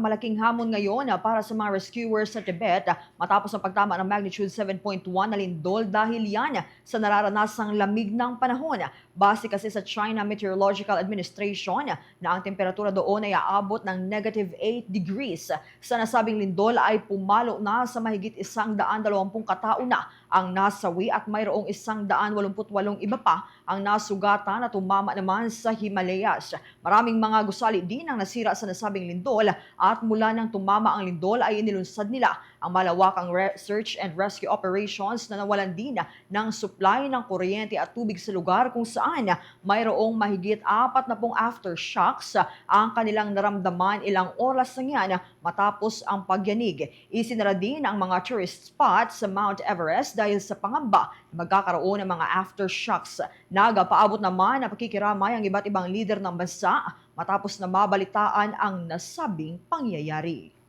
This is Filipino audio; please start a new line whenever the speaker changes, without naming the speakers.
Malaking hamon ngayon ah, para sa mga rescuers sa Tibet ah, matapos ang pagtama ng magnitude 7.1 na lindol dahil yan sa nararanasang lamig ng panahon. Base kasi sa China Meteorological Administration na ang temperatura doon ay aabot ng negative 8 degrees. Sa nasabing lindol ay pumalo na sa mahigit isang daan dalawampung katao na ang nasawi at mayroong isang daan walumput walong iba pa ang nasugatan at tumama naman sa Himalayas. Maraming mga gusali din ang nasira sa nasabing lindol at mula nang tumama ang lindol ay inilunsad nila ang malawakang search and rescue operations na nawalan din ng supply ng kuryente at tubig sa lugar kung saan mayroong mahigit apat na pong aftershocks ang kanilang naramdaman ilang oras na yan matapos ang pagyanig. Isinara din ang mga tourist spots sa Mount Everest dahil sa pangamba na magkakaroon ng mga aftershocks. Nagapaabot naman na pakikiramay ang iba't ibang leader ng bansa matapos na mabalitaan ang nasabing pangyayari.